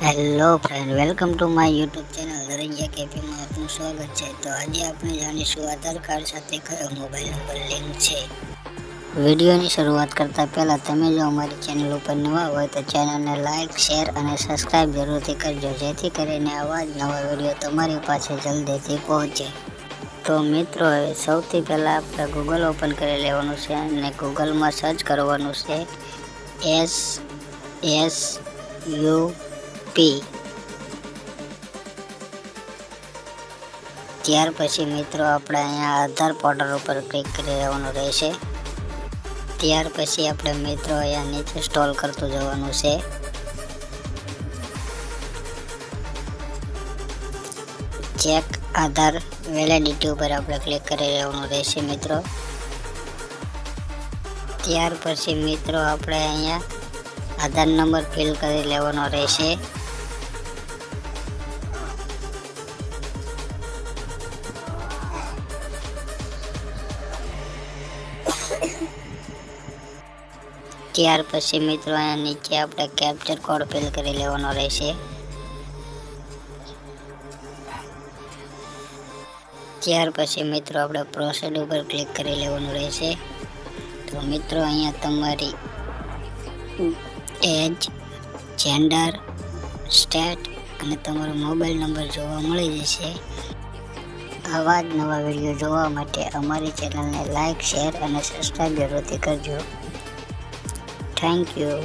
Hello friend welcome to my YouTube channel નરંગિયા કેફીમાં આપનું સ્વાગત છે. તો આજે આપણે જાણીશું આધાર કાર્ડ સાથે કયો મોબાઈલ નંબર લિંક છે. વિડીયોની શરૂઆત કરતાં પહેલાં તમે જો અમારી ચેનલ ઉપર નવા હોય તો ચેનલને લાઇક શેર અને સબસ્ક્રાઈબ જરૂરથી કરજો, જેથી કરીને આવા જ નવા વીડિયો તમારી પાસે જલ્દીથી પહોંચે. તો મિત્રો, હવે સૌથી પહેલાં આપણે ગૂગલ ઓપન કરી લેવાનું છે અને ગૂગલમાં સર્ચ કરવાનું છે એસ એસ યુ પી ત્યાર પછી મિત્રો આપણે અહીંયા આધાર પોર્ટલ ઉપર ક્લિક કરી રહેવાનું રહેશે. ત્યાર પછી આપણે મિત્રો અહીંયા નીચે સ્ટોલ કરતું જવાનું છે. ચેક આધાર વેલિડિટી ઉપર આપણે ક્લિક કરી રહેવાનું રહેશે મિત્રો. ત્યાર પછી મિત્રો આપણે અહીંયા આધાર નંબર ફિલ કરી લેવાનો રહેશે. ત્યાર પછી મિત્રો અહીંયા નીચે આપણે કેપ્ચર કોડ ફિલ કરી લેવાનો રહેશે. ત્યાર પછી મિત્રો આપણે પ્રોસેડ ઉપર ક્લિક કરી લેવાનું રહેશે. તો મિત્રો અહીંયા તમારી એજ જેન્ડર સ્ટેટ અને તમારો મોબાઈલ નંબર જોવા મળી જશે. આવા જ નવા વીડિયો જોવા માટે અમારી ચેનલને લાઇક શેર અને સબસ્ક્રાઈબ જરૂરથી કરજો. Thank you